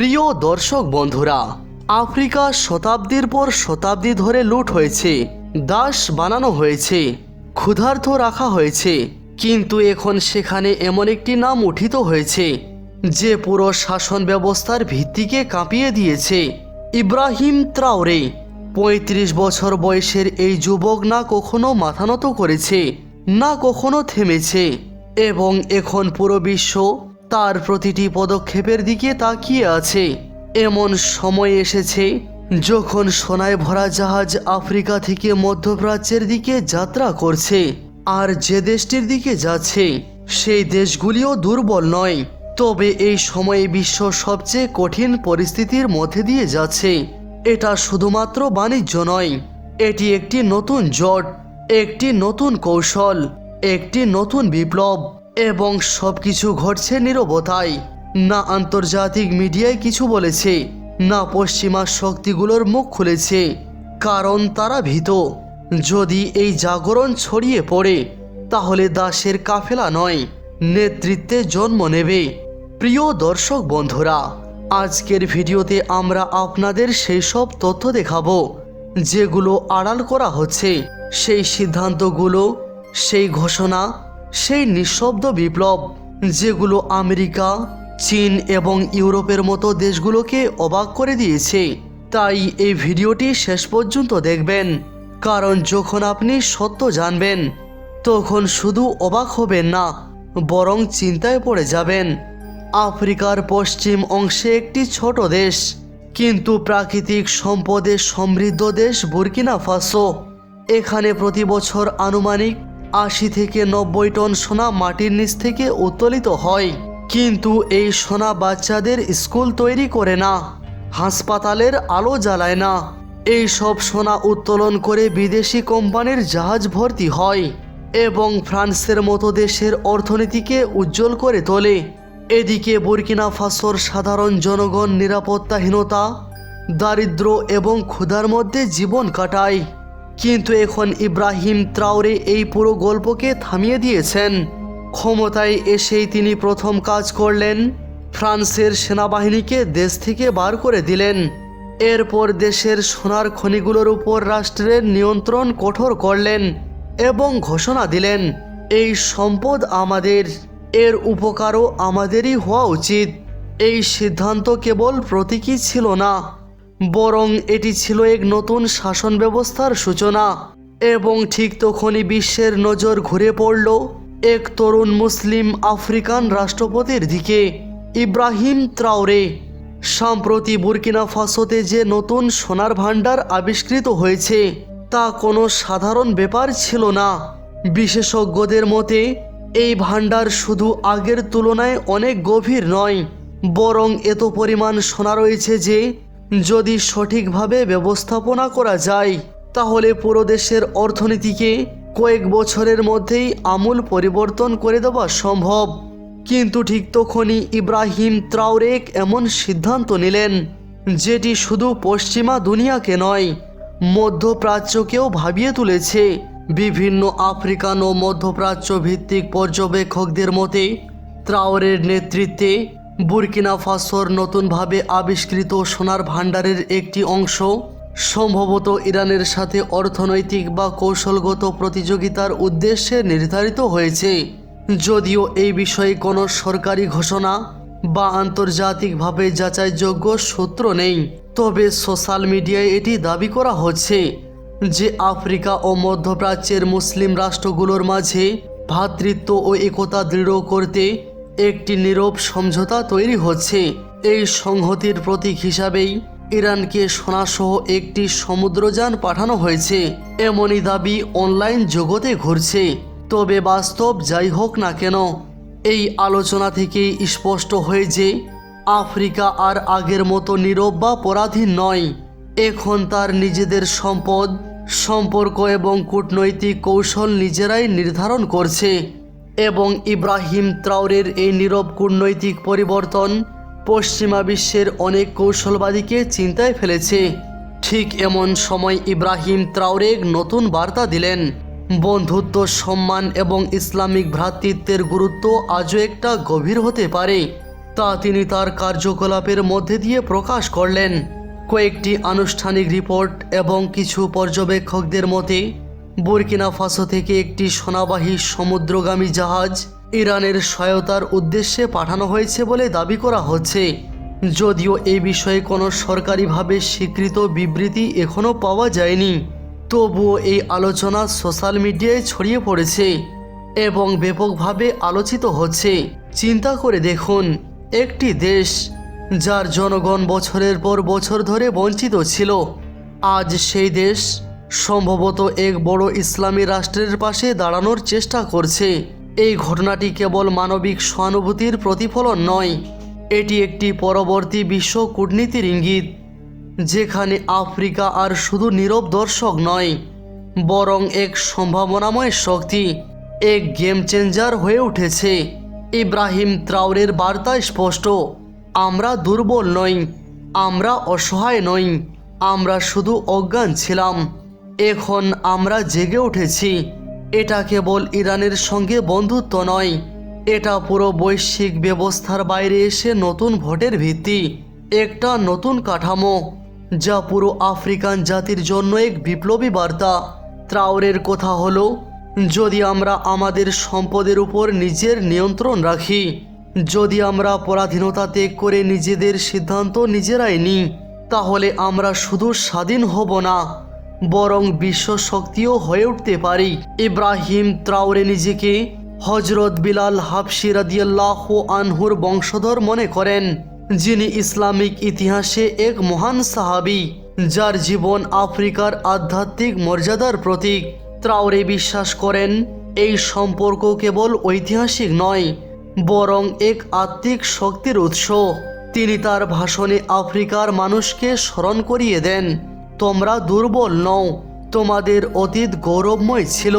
প্রিয় দর্শক বন্ধুরা, আফ্রিকা শতাব্দীর পর শতাব্দী ধরে লুট হয়েছে, দাস বানানো হয়েছে, ক্ষুধার্ত রাখা হয়েছে, কিন্তু এখন সেখানে এমন একটি নাম উঠিত হয়েছে, যে পুরো শাসন ব্যবস্থার ভিত্তিকে কাঁপিয়ে দিয়েছে। ইব্রাহিম ত্রাওরে পঁয়ত্রিশ বছর বয়সের এই যুবক না কখনো মাথানত করেছে, না কখনো থেমেছে, এবং এখন পুরো বিশ্ব তার প্রতিটি পদক্ষেপের দিকে তাকিয়ে আছে। এমন সময় এসেছে যখন সোনায় ভরা জাহাজ আফ্রিকা থেকে মধ্যপ্রাচ্যের দিকে যাত্রা করছে আর যে দেশটির দিকে যাচ্ছে, সেই দেশগুলিও দুর্বল নয়। তবে এই সময়ে বিশ্ব সবচেয়ে কঠিন পরিস্থিতির মধ্যে দিয়ে যাচ্ছে। এটা শুধুমাত্র বাণিজ্য নয়, এটি একটি নতুন জট, একটি নতুন কৌশল, একটি নতুন বিপ্লব। এবং সবকিছু ঘটছে নীরবতায়। না আন্তর্জাতিক মিডিয়ায় কিছু বলেছে, না পশ্চিমা শক্তিগুলোর মুখ খুলেছে, কারণ তারা ভীত। যদি এই জাগরণ ছড়িয়ে পড়ে, তাহলে দাসের কাফেলা নয়, নেতৃত্বে জন্ম নেবে। প্রিয় দর্শক বন্ধুরা, আজকের ভিডিওতে আমরা আপনাদের সেই সব তথ্য দেখাবো, যেগুলো আড়াল করা হচ্ছে, সেই সিদ্ধান্তগুলো, সেই ঘোষণা সেই নিঃশব্দ বিপ্লব যেগুলো আমেরিকা, চীন এবং ইউরোপের মতো দেশগুলোকে অবাক করে দিয়েছে। তাই এই ভিডিওটি শেষ পর্যন্ত দেখবেন, কারণ যখন আপনি সত্য জানবেন, তখন শুধু অবাক হবেন না, বরং চিন্তায় পড়ে যাবেন। আফ্রিকার পশ্চিম অংশে একটি ছোট দেশ, কিন্তু প্রাকৃতিক সম্পদে সমৃদ্ধ দেশ বুরকিনা ফাসো। এখানে প্রতি বছর আনুমানিক আশি থেকে নব্বই টন সোনা মাটির নিচ থেকে উত্তোলিত হয়। কিন্তু এই সোনা বাচ্চাদের স্কুল তৈরি করে না, হাসপাতালের আলো জ্বালায় না। এই সব সোনা উত্তোলন করে বিদেশি কোম্পানির জাহাজ ভর্তি হয় এবং ফ্রান্সের মতো দেশের অর্থনীতিকে উজ্জ্বল করে তোলে। এদিকে বুরকিনা ফাসোর সাধারণ জনগণ নিরাপত্তাহীনতা দারিদ্র এবং ক্ষুধার মধ্যে জীবন কাটায়। কিন্তু এখন ইব্রাহিম ত্রাউরে এই পুরো গল্পকে থামিয়ে দিয়েছেন। ক্ষমতায় এসেই তিনি প্রথম কাজ করলেন, ফ্রান্সের সেনাবাহিনীকে দেশ থেকে বার করে দিলেন। এরপর দেশের সোনার খনিগুলোর উপর রাষ্ট্রের নিয়ন্ত্রণ কঠোর করলেন এবং ঘোষণা দিলেন, এই সম্পদ আমাদের, এর উপকারও আমাদেরই হওয়া উচিত। এই সিদ্ধান্ত কেবল প্রতীকী ছিল না। বরং এটি ছিল এক নতুন শাসন ব্যবস্থার সূচনা। এবং ঠিক তখনই বিশ্বের নজর ঘুরে পড়ল এক তরুণ মুসলিম আফ্রিকান রাষ্ট্রপতির দিকে, ইব্রাহিম ত্রাওরে সম্প্রতি বুরকিনা ফাসোতে যে নতুন সোনার ভাণ্ডার আবিষ্কৃত হয়েছে, তা কোনো সাধারণ ব্যাপার ছিল না। বিশেষজ্ঞদের মতে, এই ভাণ্ডার শুধু আগের তুলনায় অনেক গভীর নয়, বরং এত পরিমাণ সোনা রয়েছে যে যদি সঠিকভাবে ব্যবস্থাপনা করা যায়, তাহলে পুরো দেশের অর্থনীতিকে কয়েক বছরের মধ্যেই আমূল পরিবর্তন করে দেওয়া সম্ভব। কিন্তু ঠিক তখনই ইব্রাহিম ত্রাউরেক এমন সিদ্ধান্ত নিলেন, যেটি শুধু পশ্চিমা দুনিয়াকে নয়, মধ্যপ্রাচ্যকেও ভাবিয়ে তুলেছে। বিভিন্ন আফ্রিকান ও মধ্যপ্রাচ্য ভিত্তিক পর্যবেক্ষকদের মতে ত্রাওরের নেতৃত্বে বুরকিনা ফাসোর নতুনভাবে আবিষ্কৃত সোনার ভাণ্ডারের একটি অংশ, সম্ভবত ইরানের সাথে অর্থনৈতিক বা কৌশলগত প্রতিযোগিতার উদ্দেশ্যে নির্ধারিত হয়েছে। যদিও এই বিষয়ে কোনো সরকারি ঘোষণা বা আন্তর্জাতিকভাবে যাচাইযোগ্য সূত্র নেই, তবে সোশ্যাল মিডিয়ায় এটি দাবি করা হচ্ছে যে আফ্রিকা ও মধ্যপ্রাচ্যের মুসলিম রাষ্ট্রগুলোর মাঝে ভ্রাতৃত্ব ও একতা দৃঢ় করতে একটি নীরব সমঝোতা তৈরি হচ্ছে। এই সংহতির প্রতীক হিসাবেই ইরানকে সোনাসহ একটি সমুদ্রযান পাঠানো হয়েছে। এমনই দাবি অনলাইন জগতে ঘুরছে। তবে বাস্তব যাই হোক না কেন, এই আলোচনা থেকেই স্পষ্ট হয়ে যে আফ্রিকা আর আগের মতো নীরব বা পরাধীন নয়। এখন তার নিজেদের সম্পদ, সম্পর্ক এবং কূটনৈতিক কৌশল নিজেরাই নির্ধারণ করছে। এবং ইব্রাহিম ত্রাউরের এই নীরব কূটনৈতিক পরিবর্তন পশ্চিমা বিশ্বের অনেক কৌশলবাদীকে চিন্তায় ফেলেছে। ঠিক এমন সময় ইব্রাহিম ত্রাউরে নতুন বার্তা দিলেন, বন্ধুত্ব, সম্মান এবং ইসলামিক ভ্রাতৃত্বের গুরুত্ব আজও একটা গভীর হতে পারে। তা তিনি তার কার্যকলাপের মধ্যে দিয়ে প্রকাশ করলেন। কয়েকটি আনুষ্ঠানিক রিপোর্ট এবং কিছু পর্যবেক্ষকদের মতে বুরকিনা ফাসো থেকে একটি সোনাবাহী সমুদ্রগামী জাহাজ ইরানের সহায়তার উদ্দেশ্যে পাঠানো হয়েছে বলে দাবি করা হচ্ছে। যদিও এই বিষয়ে কোনো সরকারিভাবে স্বীকৃত বিবৃতি এখনও পাওয়া যায়নি, তবুও এই আলোচনা সোশ্যাল মিডিয়ায় ছড়িয়ে পড়েছে এবং ব্যাপকভাবে আলোচিত হচ্ছে। চিন্তা করে দেখুন, একটি দেশ, যার জনগণ বছরের পর বছর ধরে বঞ্চিত ছিল, আজ সেই দেশ সম্ভবত এক বড় ইসলামী রাষ্ট্রের পাশে দাঁড়ানোর চেষ্টা করছে। এই ঘটনাটি কেবল মানবিক সহানুভূতির প্রতিফলন নয়, এটি একটি পরবর্তী বিশ্ব কূটনীতির ইঙ্গিত, যেখানে আফ্রিকা আর শুধু নীরব দর্শক নয়, বরং এক সম্ভাবনাময় শক্তি, এক গেম চেঞ্জার হয়ে উঠেছে। ইব্রাহিম ত্রাউরের বার্তা স্পষ্ট, আমরা দুর্বল নই, আমরা অসহায় নই, আমরা শুধু অজ্ঞান ছিলাম। এখন আমরা জেগে উঠেছি। এটা কেবল ইরানের সঙ্গে বন্ধুত্ব নয়, এটা পুরো বৈশ্বিক ব্যবস্থার বাইরে এসে নতুন ভোটের ভিত্তি, একটা নতুন কাঠামো, যা পুরো আফ্রিকান জাতির জন্য এক বিপ্লবী বার্তা। ত্রাউরের কথা হলো, যদি আমরা আমাদের সম্পদের উপর নিজের নিয়ন্ত্রণ রাখি, যদি আমরা পরাধীনতা ত্যাগ করে নিজেদের সিদ্ধান্ত নিজেরাই নিই, তাহলে আমরা শুধু স্বাধীন হব না। বরং বিশ্ব শক্তিও হয়ে উঠতে পারি। ইব্রাহিম ত্রাউরে নিজেকে হজরত বিলাল হাফসি রাদিয়াল্লাহ আনহুর বংশধর মনে করেন, যিনি ইসলামিক ইতিহাসে এক মহান সাহাবি, যার জীবন আফ্রিকার আধ্যাত্মিক মর্যাদার প্রতীক। ত্রাউরে বিশ্বাস করেন, এই সম্পর্ক কেবল ঐতিহাসিক নয়, বরং এক আত্মিক শক্তির উৎস। তিনি তার ভাষণে আফ্রিকার মানুষকে স্মরণ করিয়ে দেন। তোমরা দুর্বল নও, তোমাদের অতীত গৌরবময় ছিল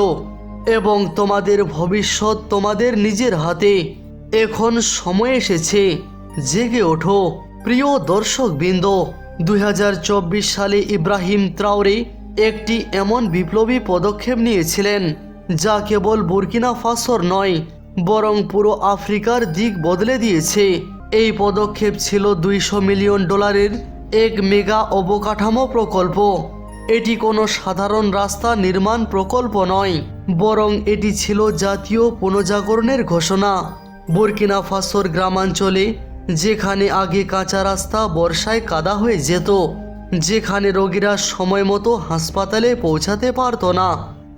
এবং তোমাদের ভবিষ্যৎ তোমাদের নিজের হাতে। এখন সময় এসেছে, জেগে ওঠো। প্রিয় দর্শকবৃন্দ, দুই হাজার চব্বিশ সালে ইব্রাহিম ত্রাউরে একটি এমন বিপ্লবী পদক্ষেপ নিয়েছিলেন, যা কেবল বুরকিনা ফাসর নয়, বরং পুরো আফ্রিকার দিক বদলে দিয়েছে। এই পদক্ষেপ ছিল দুইশো মিলিয়ন ডলারের এক মেগা অবকাঠামো প্রকল্প। এটি কোনো সাধারণ রাস্তা নির্মাণ প্রকল্প নয়, বরং এটি ছিল জাতীয় পুনর্জাগরণের ঘোষণা। বুরকিনা ফাসোর গ্রামাঞ্চলে, যেখানে আগে কাঁচা রাস্তা বর্ষায় কাদা হয়ে যেত, যেখানে রোগীরা সময় মতো হাসপাতালে পৌঁছাতে পারতো না,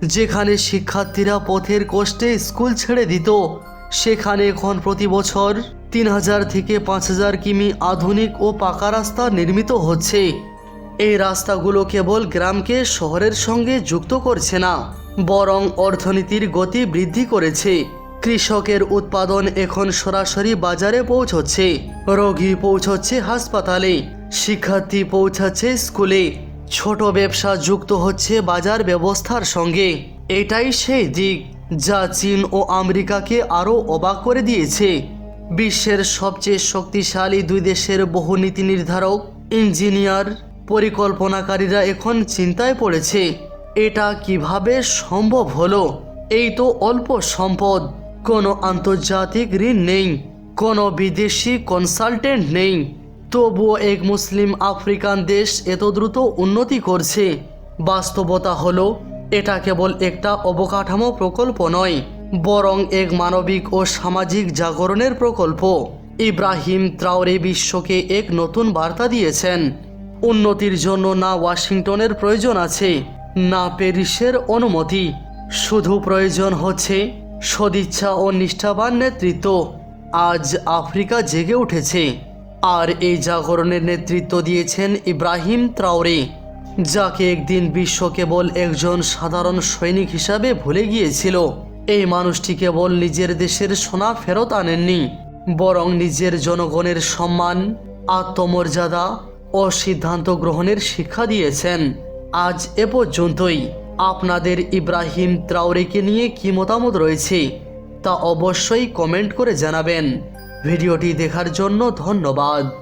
যেখানে শিক্ষার্থীরা পথের কষ্টে স্কুল ছেড়ে দিত, সেখানে এখন প্রতি বছর তিন হাজার থেকে পাঁচ হাজার কিমি আধুনিক ও পাকা রাস্তা নির্মিত হচ্ছে। এই রাস্তাগুলো কেবল গ্রামকে শহরের সঙ্গে যুক্ত করছে না, বরং অর্থনীতির গতি বৃদ্ধি করেছে। কৃষকের উৎপাদন এখন সরাসরি বাজারে পৌঁছচ্ছে, রোগী পৌঁছচ্ছে হাসপাতালে, শিক্ষার্থী পৌঁছাচ্ছে স্কুলে, ছোট ব্যবসা যুক্ত হচ্ছে বাজার ব্যবস্থার সঙ্গে। এটাই সেই দিক যা চীন ও আমেরিকাকে আরও অবাক করে দিয়েছে। বিশ্বের সবচেয়ে শক্তিশালী দুই দেশের বহু নীতি নির্ধারক, ইঞ্জিনিয়ার, পরিকল্পনাকারীরা এখন চিন্তায় পড়েছে, এটা কীভাবে সম্ভব হলো? এই তো অল্প সম্পদ। কোনো আন্তর্জাতিক ঋণ নেই, কোনো বিদেশি কনসালটেন্ট নেই। তবুও এক মুসলিম আফ্রিকান দেশ এত দ্রুত উন্নতি করছে। বাস্তবতা হলো, এটা কেবল একটা অবকাঠামো প্রকল্প নয় বরং এক মানবিক ও সামাজিক জাগরণের প্রকল্প। ইব্রাহিম ত্রাওরে বিশ্বকে এক নতুন বার্তা দিয়েছেন। উন্নতির জন্য না ওয়াশিংটনের প্রয়োজন আছে, না প্যারিসের অনুমতি। শুধু প্রয়োজন হচ্ছে সদিচ্ছা ও নিষ্ঠাবান নেতৃত্ব। আজ আফ্রিকা জেগে উঠেছে। আর এই জাগরণের নেতৃত্ব দিয়েছেন ইব্রাহিম ত্রাওরে যাকে একদিন বিশ্ব কেবল একজন সাধারণ সৈনিক হিসাবে ভুলে গিয়েছিল। এই মানুষটি কেবল নিজের দেশের সোনা ফেরত আনেননি, বরং নিজের জনগণের সম্মান, আত্মমর্যাদা ও সিদ্ধান্ত গ্রহণের শিক্ষা দিয়েছেন। আজ এ পর্যন্তই। আপনাদের ইব্রাহিম ত্রাউরেকে নিয়ে কি মতামত রয়েছে, তা অবশ্যই কমেন্ট করে জানাবেন। ভিডিওটি দেখার জন্য ধন্যবাদ।